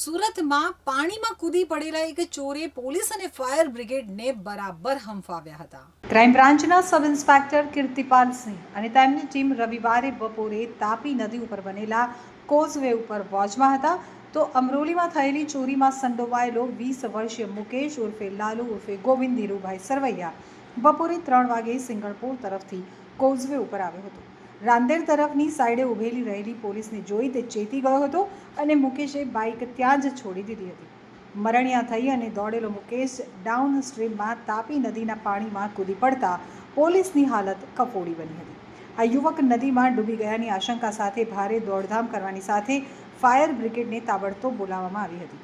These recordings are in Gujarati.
સુરતમાં પાણીમાં કૂદી પડેલા એક ચોરે પોલીસ અને ફાયર બ્રિગેડને બરાબર હંફાવ્યા હતા. ક્રાઇમ બ્રાન્ચના સબ ઇન્સ્પેક્ટર કીર્તિપાલ સિંહ અને તેમની ટીમ રવિવારે બપોરે તાપી નદી ઉપર બનેલા કોઝવે ઉપર વોચમાં હતા. તો અમરોલીમાં થયેલી ચોરીમાં સંડોવાયેલો વીસ વર્ષીય મુકેશ ઉર્ફે લાલુ ઉર્ફે ગોવિંદ ધીરુભાઈ સરવૈયા બપોરે ત્રણ વાગે સિંગણપુર તરફથી કોઝવે ઉપર આવ્યો હતો. રાંદેર તરફની સાઈડે ઊભેલી રહેલી પોલીસને જોઈ તે ચેતી ગયો હતો અને મુકેશે બાઇક ત્યાં જ છોડી દીધી હતી. મરણિયા થઈ અને દોડેલો મુકેશ ડાઉન સ્ટ્રીમમાં તાપી નદીના પાણીમાં કૂદી પડતા પોલીસની હાલત કફોડી બની હતી. આ યુવક નદીમાં ડૂબી ગયાની આશંકા સાથે ભારે દોડધામ કરવાની સાથે ફાયર બ્રિગેડને તાબડતોબ બોલાવવામાં આવી હતી.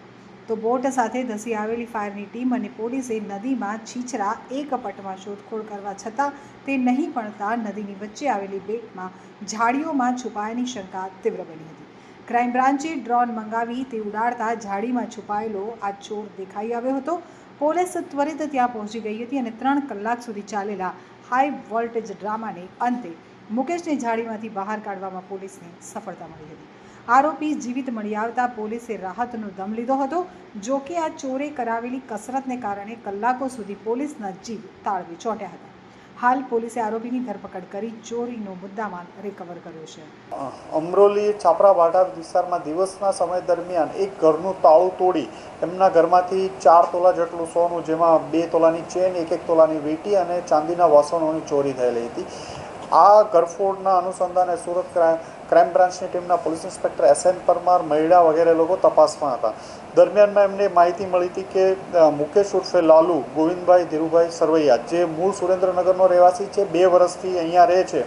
તો બોટ સાથે ધસી આવેલી ફાયરની ટીમ અને પોલીસે નદીમાં છીછરા એક પટમાં શોધખોળ કરવા છતાં તે નહીં પડતા નદીની વચ્ચે આવેલી બેટમાં ઝાડીઓમાં છુપાયાની શંકા તીવ્ર બની હતી. ક્રાઇમ બ્રાન્ચે ડ્રોન મંગાવી તે ઉડાડતા ઝાડીમાં છુપાયેલો આ ચોર દેખાઈ આવ્યો હતો. પોલીસ ત્વરિત ત્યાં પહોંચી ગઈ હતી અને ત્રણ કલાક સુધી ચાલેલા હાઈ વોલ્ટેજ ડ્રામાને અંતે મુકેશને જાળીમાંથી બહાર કાઢવામાં પોલીસને સફળતા મળી હતી. આરોપી જીવિત મળી આવતા પોલીસે રાહતનો દમ લીધો હતો. જો કે આ ચોરે કરાવેલી કસરતને કારણે કલાકો સુધી પોલીસના જીવ તાળવી ચોંટ્યા હતા. હાલ પોલીસે આરોપીની ધરપકડ કરી ચોરીનો મુદ્દામાલ રિકવર કર્યો છે. અમરોલી છાપરા ભાટા વિસ્તારમાં દિવસના સમય દરમિયાન એક ઘરનું તાળું તોડી એમના ઘરમાંથી ચાર તોલા જેટલું સોનું, જેમાં બે તોલાની ચેન એક એક તોલાની વીંટી અને ચાંદીના વાસણોની ચોરી થયેલી હતી. આ ઘરફોડના અનુસંધાને સુરત ક્રાઇમ ક્રાઇમ બ્રાન્ચની ટીમના police inspector S N Parmar Mahida વગેરે લોકો તપાસમાં હતા. દરમિયાનમાં એમને માહિતી મળી હતી કે મુકેશ ઉર્ફે લાલુ, ગોવિંદભાઈ ધીરુભાઈ સરવૈયા, જે મૂળ સુરેન્દ્રનગરનો રહેવાસી છે, બે વર્ષથી અહીંયા રહે છે,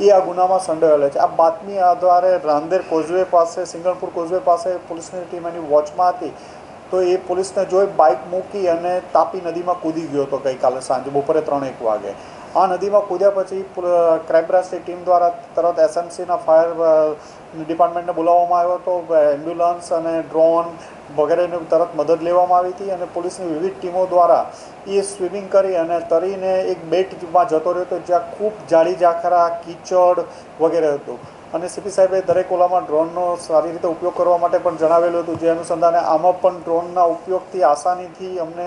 એ આ ગુનામાં સંડાયેલા છે. આ બાતમી આધારે રાંદેર કોઝવે પાસે સિંગણપુર કોઝવે પાસે પોલીસની ટીમ એની વોચમાં હતી. તો એ પોલીસને જોઈ બાઇક મૂકી અને તાપી નદીમાં કૂદી ગયો હતો ગઈકાલે સાંજે, બપોરે ત્રણ એક વાગે. આ નદીમાં કૂદ્યા પછી ક્રાઇમ બ્રાન્ચની ટીમ દ્વારા તરત એસએમસીના ફાયર ડિપાર્ટમેન્ટને બોલાવવામાં આવ્યો હતો. એમ્બ્યુલન્સ અને ડ્રોન વગેરેની તરત મદદ લેવામાં આવી હતી અને પોલીસની વિવિધ ટીમો દ્વારા એ સ્વિમિંગ કરી અને તરીને એક બેટમાં જતો રહ્યો હતો, જ્યાં ખૂબ જાળી જાખરા કીચડ વગેરે હતું. અને સીપી સાહેબે દરેક ઓલામાં ડ્રોનનો સારી રીતે ઉપયોગ કરવા માટે પણ જણાવેલું હતું. જે અનુસંધાને આમાં પણ ડ્રોનના ઉપયોગથી, આસાનીથી અમને